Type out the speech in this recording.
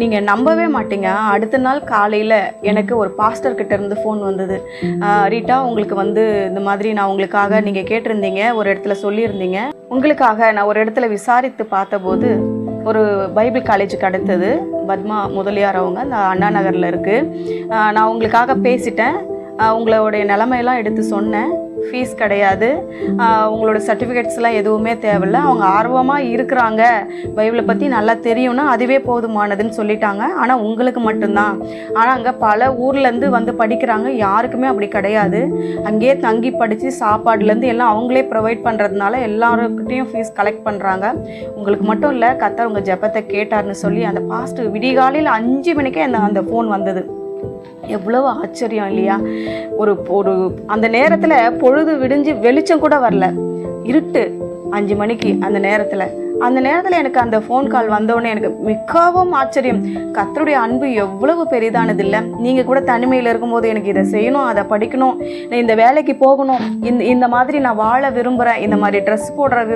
நீங்கள் நம்பவே மாட்டீங்க. அடுத்த நாள் காலையில் எனக்கு ஒரு பாஸ்டர் கிட்ட இருந்து ஃபோன் வந்தது. ரீட்டா உங்களுக்கு வந்து இந்த மாதிரி நான் உங்களுக்காக நீங்கள் கேட்டிருந்தீங்க ஒரு இடத்துல சொல்லியிருந்தீங்க. உங்களுக்காக நான் ஒரு இடத்துல விசாரித்து பார்த்தபோது ஒரு பைபிள் காலேஜுக்கு அடுத்தது பத்மா முதலியார் அவங்க அந்த அண்ணா நகரில் இருக்குது நான் உங்களுக்காக பேசிட்டேன். உங்களுடைய நிலமையெல்லாம் எடுத்து சொன்னேன். ஃபீஸ் கிடையாது. அவங்களோட உங்களோட சர்டிஃபிகேட்ஸ்லாம் எதுவுமே தேவையில்ல. அவங்க ஆர்வமாக இருக்கிறாங்க. பைபிளை பற்றி நல்லா தெரியும்னா அதுவே போதுமானதுன்னு சொல்லிட்டாங்க. ஆனால் உங்களுக்கு மட்டும்தான். ஆனால் அங்கே பல ஊர்லேருந்து வந்து படிக்கிறாங்க. யாருக்குமே அப்படி கிடையாது. அங்கேயே தங்கி படித்து சாப்பாடுலேருந்து எல்லாம் அவங்களே ப்ரொவைட் பண்ணுறதுனால எல்லாருக்கிட்டேயும் ஃபீஸ் கலெக்ட் பண்ணுறாங்க உங்களுக்கு மட்டும் இல்லை கத்தர் உங்கள் ஜெபத்தை கேட்டார்னு சொல்லி அந்த பாஸ்ட் விடிகாலையில் அஞ்சு மணிக்கே அந்த அந்த ஃபோன் வந்தது. எவ்வளவு ஆச்சரியம் இல்லையா? ஒரு ஒரு அந்த நேரத்தில் பொழுது விடிஞ்சு வெளிச்சம் கூட வரல. இருட்டு. அஞ்சு மணிக்கு அந்த நேரத்தில். அந்த நேரத்தில் எனக்கு அந்த ஃபோன் கால் வந்தோடனே எனக்கு மிகவும் ஆச்சரியம். கத்தருடைய அன்பு எவ்வளவு பெரிதானது இல்லை. நீங்கள் கூட தனிமையில் இருக்கும்போது எனக்கு இதை செய்யணும் அதை படிக்கணும் நான் இந்த வேலைக்கு போகணும் இந்த இந்த மாதிரி நான் வாழ விரும்புகிறேன் இந்த மாதிரி ட்ரெஸ் போடுற விரும்ப